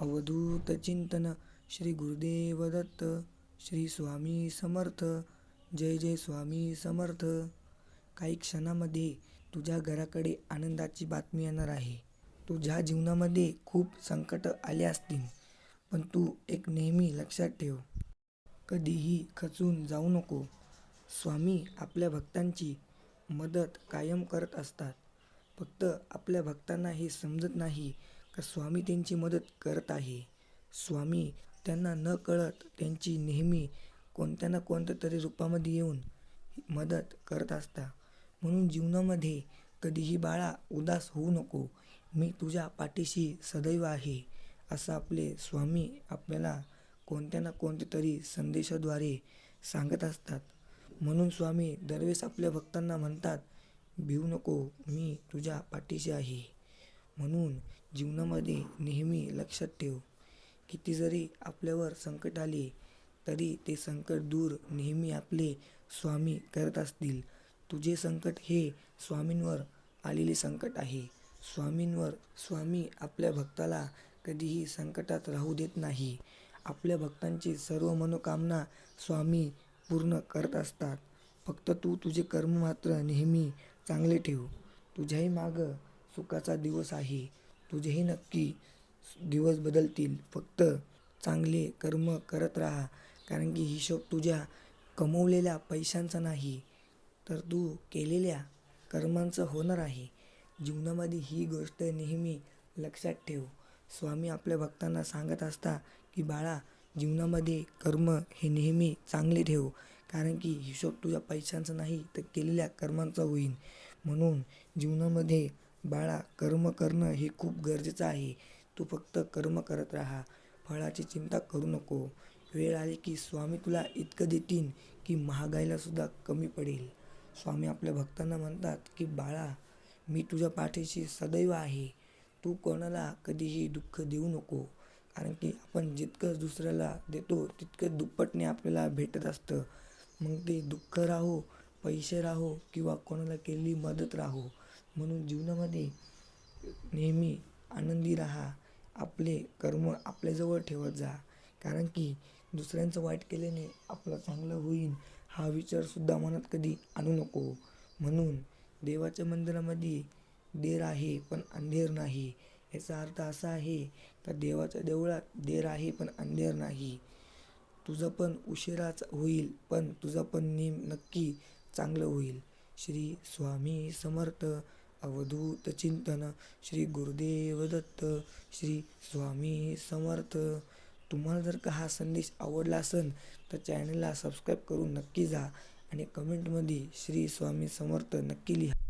अवधूत चिंतन श्री गुरुदेव दत्त श्री स्वामी समर्थ जय जय स्वामी समर्थ. काही क्षणामध्ये तुझ्या घराकडे आनंदाची बातमी येणार आहे. तुझ्या जीवनामध्ये खूप संकट आले असतील पण तू एक नेहमी लक्षात ठेव. कधीही खचून जाऊ नको. स्वामी आपल्या भक्तांची मदत कायम करत असतात. फक्त आपल्या भक्तांना हे समजत नाही का स्वामी त्यांची मदत करत आहे? स्वामी त्यांना न कळत त्यांची नेहमी कोणत्या ना कोणत्या तरी रूपामध्ये येऊन मदत करत असता. म्हणून जीवनामध्ये कधीही बाळा उदास होऊ नको. मी तुझ्या पाठीशी सदैव आहे. असं आपले स्वामी आपल्याला कोणत्या ना कोणत्या तरी संदेशाद्वारे सांगत असतात. म्हणून स्वामी दरवेळेस आपल्या भक्तांना म्हणतात भिवू नको. मी तुझ्या पाठीशी आहे. म्हणून जीवनामध्ये नेहमी लक्षात ठेव. किती जरी आपल्यावर संकट आले तरी ते संकट दूर नेहमी आपले स्वामी करत असतील. तुझे संकट हे स्वामींवर आलेले संकट आहे. स्वामींवर स्वामी आपल्या भक्ताला कधीही संकटात राहू देत नाही. आपल्या भक्तांची सर्व मनोकामना स्वामी पूर्ण करत असतात. फक्त तू तुझे कर्म मात्र नेहमी चांगले ठेव. तुझ्याही मागं सुखाचा दिवस आहे. तुझेही नक्की दिवस बदलतील. फक्त चांगले कर्म करत राहा. कारण की हिशोब तुझ्या कमवलेल्या पैशांचा नाही तर तू केलेल्या कर्मांचं होणार आहे. जीवनामध्ये ही गोष्ट नेहमी लक्षात ठेव. स्वामी आपल्या भक्तांना सांगत असता की बाळा जीवनामध्ये कर्म हे नेहमी चांगले ठेव. कारण की हिशोब तुझ्या पैशांचा नाही तर केलेल्या कर्मांचा होईल म्हणून जीवनामध्ये बाळा कर्म करणं हे खूप गरजेचं आहे. तू फक्त कर्म करत राहा. फळाची चिंता करू नको. वेळ आली की स्वामी तुला इतकं देतील की महागाईलासुद्धा कमी पडेल. स्वामी आपल्या भक्तांना म्हणतात की बाळा मी तुझ्या पाठीशी सदैव आहे. तू कोणाला कधीही दुःख देऊ नको. कारण की आपण जितकं दुसऱ्याला देतो तितकं दुप्पटने आपल्याला भेटत असतं. मग ते दुःख राहो पैसे राहो किंवा कोणाला केलेली मदत राहो. म्हणून जीवनामध्ये नेहमी आनंदी राहा. आपले कर्म आपल्याजवळ ठेवत जा. कारण की दुसऱ्यांचं वाईट केल्याने आपलं चांगलं होईल हा विचारसुद्धा मनात कधी आणू नको. म्हणून देवाच्या मंदिरामध्ये देर आहे पण अंधेर नाही. याचा अर्थ असा आहे का देवाच्या देवळात देर आहे पण अंधेर नाही. तुझं पण उशिराच होईल पण तुझं पण नेम नक्की चांगलं होईल. श्री स्वामी समर्थ. अवधूत चिंतन श्री गुरुदेव दत्त श्री स्वामी समर्थ. तुम्हाला जर का हा संदेश आवडला असेल तर चॅनलला सबस्क्राईब करून नक्की जा आणि कमेंटमध्ये श्री स्वामी समर्थ नक्की लिहा.